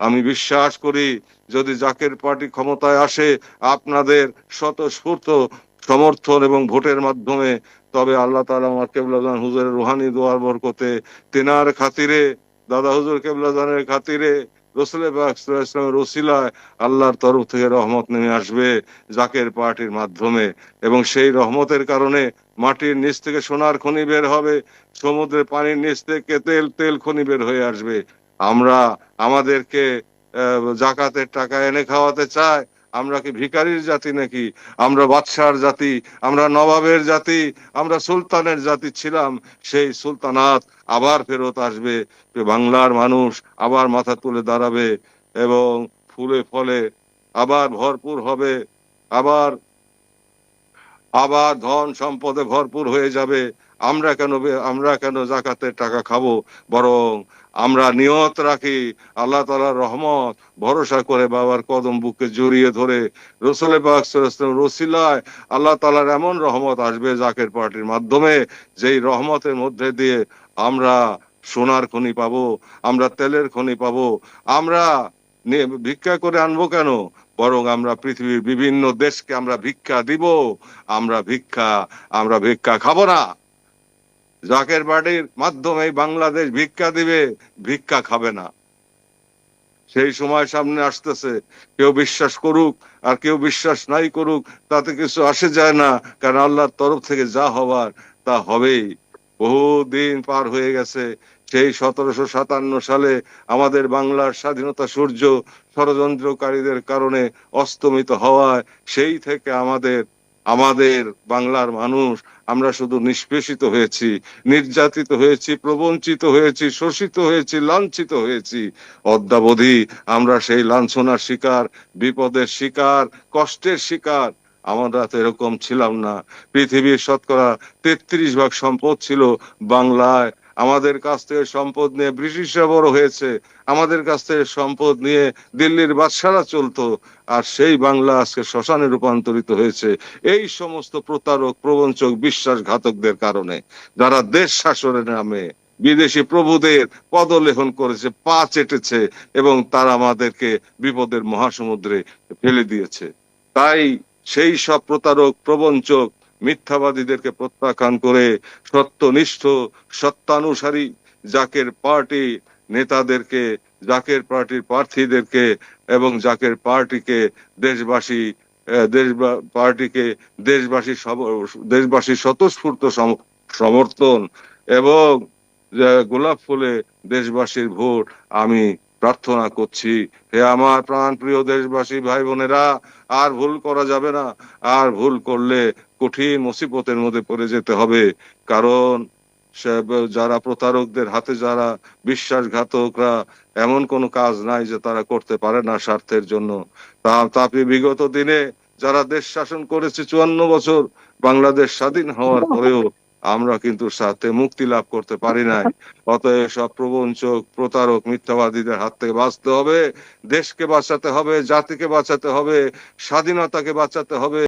আমি বিশ্বাস করি, যদি জাকের পার্টি ক্ষমতায় আসে, আপনাদের স্বতঃস্ফূর্ত সমর্থন এবং ভোটের মাধ্যমে, তবে আল্লাহ তালা আমার কেবলাজান হুজুরের রুহানি, দোয়ার বরকতে তেনার খাতিরে, দাদা হুজুর কেবলাজানের খাতিরে রসুলের ইসলামের রসিলায় আল্লাহর তরফ থেকে রহমত নেমে আসবে জাকের পার্টির মাধ্যমে। এবং সেই রহমতের কারণে মাটির নিচ থেকে সোনার খনি বের হবে, সমুদ্রের পানির নিচ থেকে তেল তেল খনি বের হয়ে আসবে। আমরা আমাদেরকে জাকাতের টাকা এনে খাওয়াতে চায় আমরা কি ভিখারির জাতি নাকি? আমরা বাদশার জাতি, আমরা নবাবের জাতি, আমরা সুলতানের জাতি ছিলাম, সেই সুলতানাত আবার ফেরত আসবে। বাংলার মানুষ আবার মাথা তুলে দাঁড়াবে এবং ফুলে ফলে আবার ভরপুর হবে, আবার আবার ধন সম্পদে ভরপুর হয়ে যাবে। আমরা কেন আমরা কেন জাকাতের টাকা খাব? বরং আমরা নিয়ত রাখি, আল্লাহ তালার রহমত, ভরসা করে বাবার কদম বুকে জড়িয়ে ধরে। আলাইহি রসিলায় আল্লাহ তালার এমন রহমত আসবে জাকের পার্টির মাধ্যমে, যেই রহমতের মধ্যে দিয়ে আমরা সোনার খনি পাবো, আমরা তেলের খনি পাবো। আমরা ভিক্ষা করে আনব কেন? বরং আমরা পৃথিবীর বিভিন্ন দেশকে আমরা ভিক্ষা দিব, আমরা ভিক্ষা আমরা ভিক্ষা খাব না। জাকের পার্টির মাধ্যমে বাংলাদেশ ভিক্ষা দিবে, ভিক্ষা খাবে না। সেই সময় সামনে আসতেছে, কেউ বিশ্বাস করুক আর কেউ বিশ্বাস নাই করুক, তাতে কিছু আসে যায় না, কারণ আল্লাহর তরফ থেকে যা হবার তা হবেই। বহু দিন পার হয়ে গেছে। সেই সতেরোশো সাতান্ন সালে আমাদের বাংলার স্বাধীনতা সূর্য ষড়যন্ত্রকারীদের কারণে অস্তমিত হওয়ায় সেই থেকে আমাদের আমাদের বাংলার মানুষ আমরা শুধু নিষ্পেষিত হয়েছি, নির্যাতিত হয়েছি, প্রবঞ্চিত হয়েছি, শোষিত হয়েছি, লাঞ্ছিত হয়েছি। অদ্যাবধি আমরা সেই লাঞ্ছনার শিকার, বিপদের শিকার, কষ্টের শিকার আমরা তো এরকম ছিলাম না। পৃথিবীর শতকরা তেত্রিশ ভাগ সম্পদ ছিল বাংলায়। আমাদের কাছ থেকে সম্পদ নিয়ে ব্রিটিশরা বড় হয়েছে। আমাদের কাছ থেকে সম্পদ নিয়ে দিল্লির বাদশারা চলতো। আর সেই বাংলা আজকে শ্মশানে রূপান্তরিত হয়েছে। এই সমস্ত প্রতারক, প্রবঞ্চক, বিশ্বাসঘাতকদের কারণে যারা দেশ শাসনের নামে বিদেশি প্রভুদের পদলেহন করেছে, পা চেটেছে এবং তারা আমাদেরকে বিপদের মহাসমুদ্রে ফেলে দিয়েছে। তাই সেই সব প্রতারক, প্রবঞ্চক, মিথ্যাবাদীদেরকে প্রত্যাখ্যান করে সত্যনিষ্ঠ, সত্যানুসারী জাকের পার্টি নেতাদেরকে, জাকের পার্টির প্রার্থীদেরকে এবং জাকের পার্টিকে দেশবাসী দেশ পার্টিকে দেশবাসী দেশবাসী স্বতঃস্ফূর্ত সমর্থন এবং গোলাপ ফুলে দেশবাসীর ভোট আমি প্রার্থনা করছি। হে আমার প্রাণ প্রিয় দেশবাসী, ভাই বোনেরা, আর ভুল করা যাবে না। আর ভুল করলে কঠিন মুসিবতের মধ্যে পড়ে যেতে হবে। কারণ যারা প্রতারকদের হাতে, যারা বিশ্বাসঘাতকরা, এমন কোনো কাজ নাই যে তারা করতে পারে না স্বার্থের জন্য। তা তাপি বিগত দিনে যারা দেশ শাসন করেছে চুয়ান্ন বছর, বাংলাদেশ স্বাধীন হওয়ার পরেও আমরা কিন্তু সাথে মুক্তি লাভ করতে পারি নাই। অতএব সব প্রবঞ্চক, প্রতারক, মিথ্যাবাদীদের হাত থেকে বাঁচতে হবে, দেশকে বাঁচাতে হবে, জাতিকে বাঁচাতে হবে, স্বাধীনতাকে বাঁচাতে হবে।